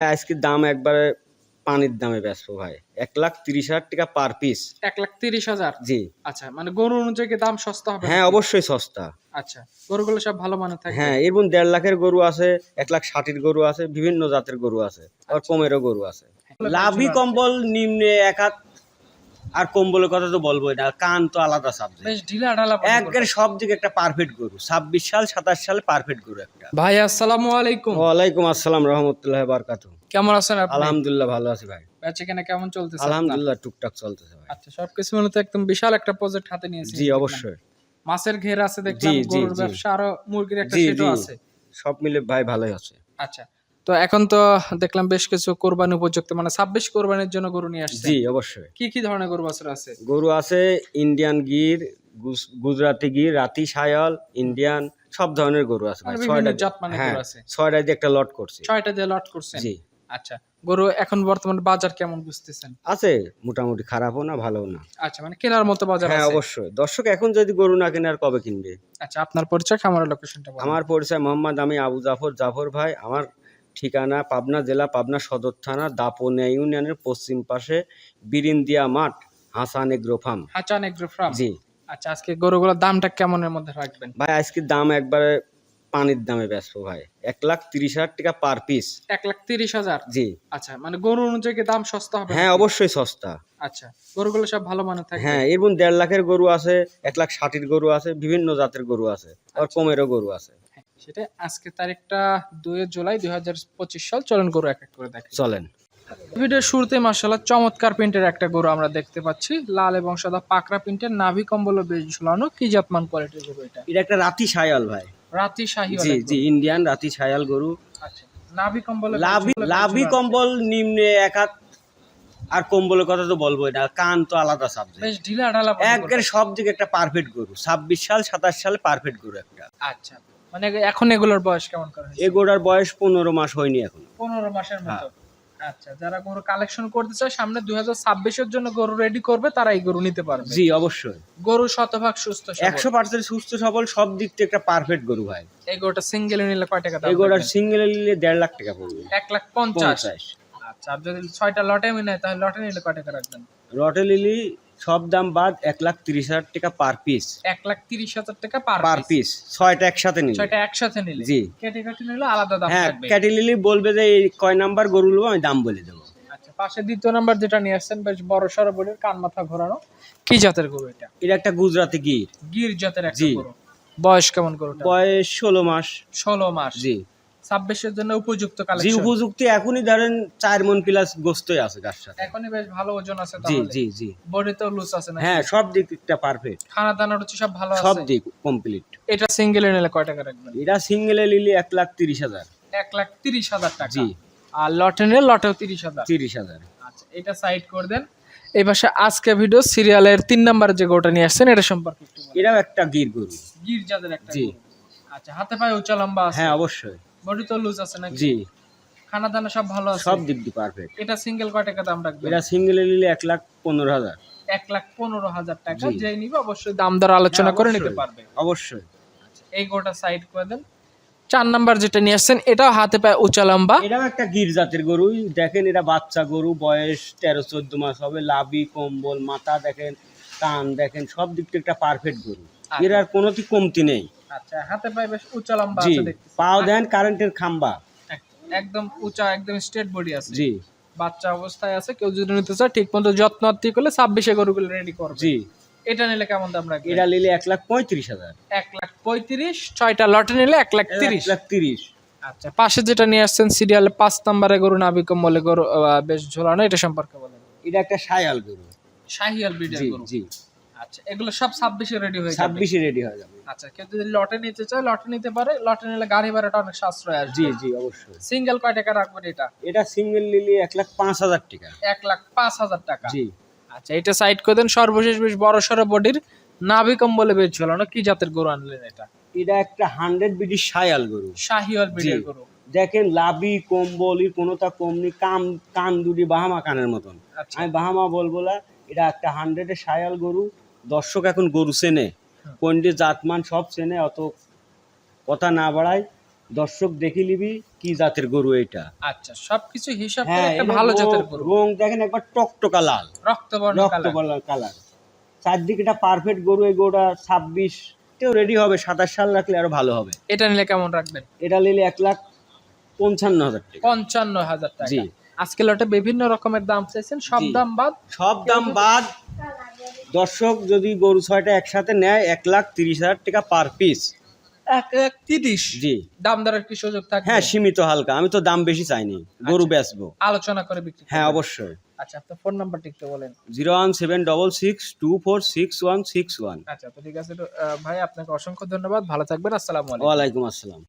আজকের দাম একবারে পানির দামে বেচবো ভাই। এক লাখ তিরিশ হাজার টাকা পার পিস এক লাখ তিরিশ হাজার? জি। আচ্ছা মানে গরু অনুযায়ী দাম সস্তা হবে? হ্যাঁ অবশ্যই সস্তা। আচ্ছা গরুগুলো সব ভালো মানের থাকে? হ্যাঁ এবং দেড় লাখের গরু আছে এক লাখ ষাটের গরু আছে বিভিন্ন জাতের গরু আছে আর কমেরও গরু আছে। লাভি কম্বল নিম্নে এক হাত আর কম্বলের কথা তো বলবোই না কান তো আলাদা সাবজেক্ট বেশ ঢিলা ঢালা সব দিকে একটা পারফেক্ট গরু ছাব্বিশ সাল সাতাশ সালে পারফেক্ট গরু একটা। ভাই আসসালামু আলাইকুম। ওয়ালাইকুম আসসালাম রহমতুল্লাহ বারকাত কেমন আছেন আপনি? আলহামদুলিল্লাহ ভালো আছি ভাই। বেচে কেনা কেমন চলতেছে আলহামদুলিল্লাহ টুকটাক চলতেছে ভাই। আচ্ছা সবকিছু মূলত একদম বিশাল একটা প্রজেক্ট হাতে নিয়েছি জি অবশ্যই। মাছের ঘের আছে দেখলাম গরুর ব্যবসা আরও মুরগির একটা সেটও আছে। সব মিলে ভাই ভালোই আছে। আচ্ছা তো এখন তো দেখলাম বেশ কিছু কোরবানি উপযুক্ত মানে ছাব্বিশ কোরবানির জন্য গরু নিয়ে আসছে জি অবশ্যই। কি কি ধরনের গরু বাছুর আছে? গরু আছে ইন্ডিয়ান গির গুজরাটি গির রাতি সায়াল ইন্ডিয়ান সব ধরনের গরু আছে মানে ছয়টা জাত মানে হ্যাঁ গরু আছে। ছয়টা দিয়ে একটা লট করছি। ছয়টা দিয়ে লট করছেন? জি। আচ্ছা গরু এখন বর্তমানে বাজার কেমন বুঝতেছেন? আছে মোটামুটি খারাপও না ভালো না। আচ্ছা মানে কেনার মতো বাজার হ্যাঁ অবশ্যই। দর্শক এখন যদি গরু না কেনে আর কবে কিনবে? আচ্ছা আপনার পরিচয় খামারের লোকেশনটা আমার পরিচয় মোহাম্মদ আমি আবু জাফর জাফর ভাই আমার ঠিকানা পাবনা জেলা পাবনা সদর থানা দাপনিয়া ইউনিয়নের পশ্চিম পাশে বিরিন্দিয়া মাঠ Hasan agro farm. Hasan agro farm? জি। আচ্ছা আজকে গরুগুলোর দামটা কেমনের মধ্যে রাখবেন? ভাই আজকে দাম একবারে পানির দামে ব্যস্ত ভাই। এক লাখ তিরিশ হাজার টাকা পার পিস। এক লাখ তিরিশ হাজার? জি। আচ্ছা মানে গরু অনুযায়ী দাম সস্তা হবে? হ্যাঁ অবশ্যই সস্তা। আচ্ছা গরুগুলো সব ভালো মানের থাকে? হ্যাঁ এরকম দেড় লাখের গরু আছে এক লাখ ষাটির গরু আছে বিভিন্ন জাতের গরু আছে আর কমেরও গরু আছে। সেটা আজকে তারিখটা দুই জুলাই দুই হাজার পঁচিশ সাল। চলন গরু এক এক করে দেখি। চলেন। ভিডিওর শুরুতে মার্শাল্লাহ চমৎকার প্রিন্টের একটা গরু আমরা দেখতে পাচ্ছি। লাল এবং সাদা পাকড়া প্রিন্টের নাভি কম্বল বেশ ঝুলানো কি জাতমান কোয়ালিটির গরু এটা? এটা একটা রাতি সায়াল ভাই। রাতি জি জি ইন্ডিয়ান রাতি সায়াল গরু। আচ্ছা নাভি কম্বল লাভি লাভি কম্বল নিম্নে এক হাত আর কম্বলের কথা তো বলবোই না কান তো আলাদা সাবজেক্ট বেশ ঢিলা ঢালা সব দিকে একটা পারফেক্ট গরু ছাব্বিশ সাল সাতাশ সালে পারফেক্ট গরু একটা। আচ্ছা। মানে এখন এগুলোর বয়স কেমন করে এ গরুর বয়স পনেরো মাস হয়নি এখন। পনেরো মাসের মতো। হ্যাঁ। আচ্ছা যারা গরু কালেকশন করতে চায় সামনে দুই হাজার ছাব্বিশের জন্য গরু রেডি করবে তারা এই গরু নিতে পারবে। জি অবশ্যই। গরু শতভাগ সুস্থ একশো পার্সেন্ট সুস্থ সবল সব দিক থেকে একটা পারফেক্ট গরু ভাই। এই গরুটা সিঙ্গেল নিলে কয় টাকা এই রাখবেন? সিঙ্গেল নিলে দেড় লাখ টাকা পড়বে। এক লাখ পঞ্চাশ। আচ্ছা আর যদি ছয়টা লটে মিলে তাহলে লটে নিলে কয় টাকা রাখবেন? রটে লিলি সব দাম বাদ এক লাখ তিরিশ হাজার টাকা পার পিস এক লাখ তিরিশ হাজার টাকা পার পার পিস ছয়টা একসাথে নিলে। ছয়টা একসাথে নিলে। জি। কেটে নিলে আলাদা দাম হ্যাঁ থাকবে। ক্যাটি লিলি বলবে যে এই কয় নাম্বার গরু নেব আমি দাম বলে দেবো। আচ্ছা পাশে দ্বিতীয় নাম্বার যেটা নিয়ে আসছেন বেশ বড় সড়ো বডির কান মাথা ঘোরানো। কি জাতের গরু এটা? এটা একটা গুজরাটি গির। গির জাতের একটা। গরু। বয়স কেমন গরুটা বয়স ষোলো মাস। ষোলো মাস। জি। ছাব্বিশের জন্য উপযুক্ত জি উপযুক্তি এখনই ধরেন চার মন প্লাস গোস্তই আছে গাছ সাথে। এখনই বেশ ভালো ওজন আছে জি জি জি। বডিতেও লুজ আছে না হ্যাঁ সব দিকটা পারফেক্ট খানা দানা রুচি সব ভালো সব দিক কমপ্লিট এটা সিঙ্গেল নিলে কয় টাকা রাখবেন? এটা সিঙ্গেলে নিলে এক লাখ তিরিশ হাজার। এক লাখ তিরিশ হাজার টাকা। জি। আর লটে নিলে লটেও তিরিশ হাজার। তিরিশ হাজার। আচ্ছা এটা সাইড করে দেন। এই পাশে আজকে ভিডিও সিরিয়ালের তিন নাম্বার যে গোটা নিয়ে আসছেন এটা সম্পর্কে একটু এটাও একটা গির গরু। গির জাতের একটা জি। আচ্ছা হাতে পায়ে উঁচা লম্বা আছে? হ্যাঁ অবশ্যই। বডি তো লুজ আছে নাকি? জি। খানা দানা সব ভালো আছে? সব দিক দিয়ে পারফেক্ট এটা সিঙ্গেল কয় টাকা দাম রাখবেন? এটা সিঙ্গেলে নিলে এক লাখ পনেরো হাজার। এক লাখ পনেরো হাজার টাকা। যেই নিবে অবশ্যই দাম দর আলোচনা হ্যাঁ, করে নিতে পারবে। অবশ্যই। এই গোটা সাইড করে দেন। চার নাম্বার যেটা নিয়ে আসছেন এটাও হাতে পায়ে উঁচা লম্বা। এটাও একটা গির জাতের গরু। দেখেন এটা বাচ্চা গরু। বয়স তেরো চোদ্দ মাস হবে। লাভি কম্বল মাথা দেখেন কান দেখেন সব দিক থেকে একটা পারফেক্ট গরু। এর আর কোনো কমতি নেই। আচ্ছা হাতে পায়ে বেশ উঁচা লম্বা আছে দেখতেছি। পাও দেন কারেন্টের খাম্বা। একদম উঁচা একদম স্ট্রেট বডি আছে। জি। বাচ্চা অবস্থায় আছে কেউ যদি নিতে চায় ঠিক মতো যত্ন করলে ছাব্বিশে গরুগুলো রেডি করবে। জি। এটা নিলে কেমন দাম রাখবে এটা নিলে এক লাখ পঁয়ত্রিশ হাজার। এক লাখ পঁয়ত্রিশ ছয়টা লটে নিলে এক লাখ তিরিশ। লাখ তিরিশ। আচ্ছা পাশে যেটা নিয়ে আসছেন সিরিয়ালে পাঁচ নম্বরে গরু নাবিকম বলে গরু বেশ ঝোলানো এটা সম্পর্কে বলেন। এটা একটা সায়াল গরু। শাহিয়াল ব্রিডের গরু। জি। আচ্ছা এগুলো সব ছাব্বিশে রেডি হয়ে ছাব্বিশে রেডি হয়ে যাবে। আচ্ছা কেউ যদি লটে নিতে চায় লটে নিতে পারে। লটে নিলে গাড়ি ভাড়াটা অনেক সাশ্রয় আসবে। জি জি অবশ্যই। সিঙ্গেল কয় টাকা রাখবেন এটা? এটা সিঙ্গেল নিলে এক লাখ পাঁচ হাজার টাকা। এক লাখ পাঁচ হাজার টাকা। জি। আচ্ছা এটা সাইড করে দেন সর্বশেষ বেশ বড় সড়ো বডির নাবিকম বলে বেশ ঝোলানো কি জাতের গরু আনলেন এটা? এটা একটা হান্ড্রেড বিডি সায়াল গরু। শাহিওয়াল ব্রিডের জি। গরু। দেখেন লাভি কম্বলি কোনোটা কমনি কাম কান দুটি বাহামা কানের মতন। আচ্ছা। আমি বাহামা বলব না এটা একটা হান্ড্রেডের সায়াল গরু। দর্শক এখন গরু চেনে। হুম। কোনটি জাতমান সব চেনে অত কথা না বাড়ায়। দর্শক দেখি নিবি কি জাতের গরু এটা আচ্ছা সবকিছু হিসাব করে হ্যাঁ একটা ভালো জাতের গরু। রং দেখেন একবার টকটকা লাল। রক্তবর্ণ কালার রক্তবর্ণ কালার। চারদিকে এটা পারফেক্ট গরু এই গরুটা ছাব্বিশ তেও রেডি হবে সাতাশ সাল রাখলে আরও ভালো হবে। এটা নিলে কেমন রাখবেন? এটা নিলে এক লাখ পঞ্চান্ন হাজার টাকা। পঞ্চান্ন হাজার টাকা। জি। আজকে লটে বিভিন্ন রকমের দাম চাইছেন সব দাম বাদ। সব দাম বাদ দর্শক যদি গরু ছয়টা একসাথে নেয় এক লাখ তিরিশ হাজার টাকা পার পিস এক এক তিরিশ? জি। দাম দরের কি সুযোগ থাকবে? হ্যাঁ সীমিত হালকা। আমি তো দাম বেশি চাইনি। গরু বেচবো। আলোচনা করে বিক্রি হ্যাঁ অবশ্যই। আচ্ছা আপনার ফোন নাম্বারটা একটু বলেন। Zero one seven double six two four six one six one. আচ্ছা তো ঠিক আছে ভাই আপনাকে অসংখ্য ধন্যবাদ। ভালো থাকবেন। আসসালামু আলাইকুম। ওয়ালাইকুম আসসালাম।